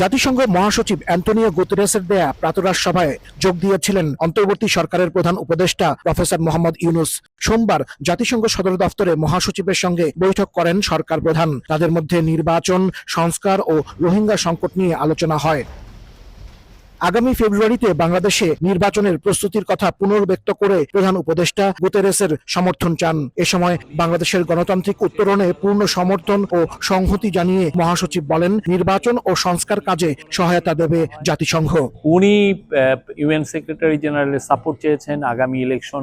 জাতিসংঘ মহাসচিব অ্যান্টনিও গুতেরেসের দেয়া প্রাতরাশ সভায় যোগ দিয়েছিলেন অন্তর্বর্তী সরকারের প্রধান উপদেষ্টা প্রফেসর মোহাম্মদ ইউনুস। সোমবার জাতিসংঘ সদর দফতরে মহাসচিবের সঙ্গে বৈঠক করেন সরকার প্রধান। তাদের মধ্যে নির্বাচন, সংস্কার ও রোহিঙ্গা সংকট নিয়ে আলোচনা হয়। আগামী ফেব্রুয়ারিতে বাংলাদেশে নির্বাচনের প্রস্তুতির কথা পুনর্ব্যক্ত করে প্রধান উপদেষ্টা গুতেরেসের সমর্থন চান। এ সময় বাংলাদেশের গণতান্ত্রিক উত্তরণে পূর্ণ সমর্থন ও সংহতি জানিয়ে মহাসচিব বলেন, নির্বাচন ও সংস্কার কাজে সহায়তা দেবে জাতিসংঘ। উনি ইউএন সেক্রেটারি জেনারেলের সাপোর্ট চেয়েছেন। আগামী ইলেকশন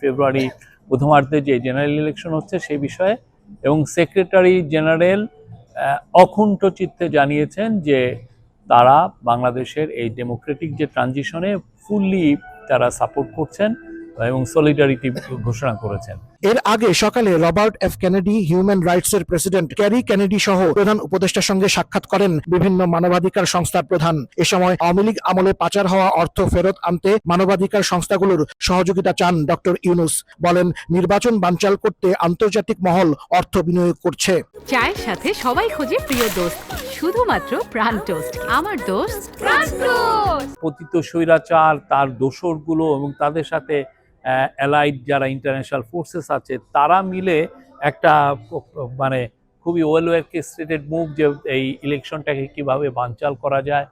ফেব্রুয়ারি প্রথমার্ধে যে জেনারেল ইলেকশন হচ্ছে সেই বিষয়ে এবং সেক্রেটারি জেনারেল অকুণ্ঠ চিত্তে জানিয়েছেন যে তারা বাংলাদেশের এই ডেমোক্রেটিক যে ট্রানজিশনে ফুললি তারা সাপোর্ট করছেন এবং সলিডারিটি ঘোষণা করেছেন। এর আগে সকালে Robert F Kennedy human rights এর প্রেসিডেন্ট ক্যারি কেনেডি সহ প্রধান উপদেষ্টার সঙ্গে সাক্ষাৎ করেন বিভিন্ন মানবাধিকার সংস্থার প্রধান। এ সময় আওয়ামী লীগ আমলে পাচার হওয়া অর্থ ফেরত আনতে মানবাধিকার সংস্থাগুলোর সহযোগিতা চান ডক্টর ইউনুস। বলেন নির্বাচন বানচাল করতে আন্তর্জাতিক মহল অর্থ বিনিয়োগ করছে। চায়ের সাথে সবাই খোঁজে প্রিয় দোস্ত শুধুমাত্র প্রাণ টোস্ট। আমার দোস্ত প্রাণ টোস্ট! পতিত স্বৈরাচার তার দোসরগুলো এবং তাদের সাথে অ্যালাইড যারা ইন্টারন্যাশনাল ফোর্সেস আছে, তারা মিলে একটা মানে খুবই ওয়েল ওয়েস্টেড মুভ যে এই ইলেকশনটাকে কীভাবে বানচাল করা যায়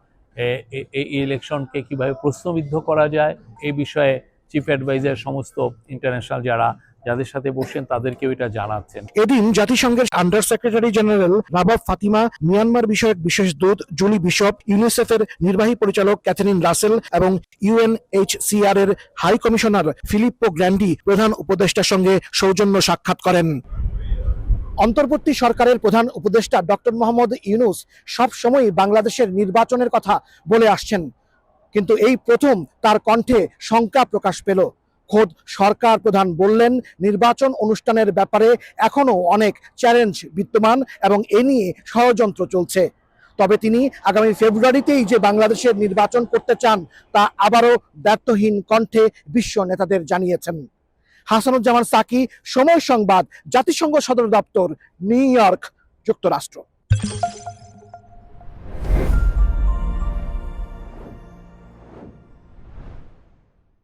এই ইলেকশনকে কীভাবে প্রশ্নবিদ্ধ করা যায়, এই বিষয়ে চিফ অ্যাডভাইজার সমস্ত ইন্টারন্যাশনাল যারা যাদের সাথে বসেন তাদেরকেও এটা জানাচ্ছেন। এদিন জাতিসংঘের under secretary general Rabab Fatima Myanmar বিষয়ক বিশেষ দূত জুলি বিশপ ইউনিসেফের নির্বাহী পরিচালক ক্যাথরিন রাসেল এবং ইউএনএইচসিআর এর হাই কমিশনার ফিলিপ্পো গ্র্যান্ডি প্রধান উপদেষ্টার সঙ্গে সৌজন্য সাক্ষাৎ করেন। অন্তর্বর্তী সরকারের প্রধান উপদেষ্টা ডক্টর মোহাম্মদ ইউনুস সব সময় বাংলাদেশের নির্বাচনের কথা বলে আসছেন। কিন্তু এই প্রথম তার কণ্ঠে শঙ্কা প্রকাশ পেল। খোদ সরকার প্রধান বললেন, নির্বাচন অনুষ্ঠানের ব্যাপারে এখনও অনেক চ্যালেঞ্জ বিদ্যমান এবং এ নিয়ে ষড়যন্ত্র চলছে। তবে তিনি আগামী ফেব্রুয়ারিতেই যে বাংলাদেশের নির্বাচন করতে চান, তা আবারও ব্যর্থহীন কণ্ঠে বিশ্ব নেতাদের জানিয়েছেন। হাসানুজ্জামান সাকি, সময় সংবাদ, জাতিসংঘ সদর দপ্তর, নিউ ইয়র্ক, যুক্তরাষ্ট্র।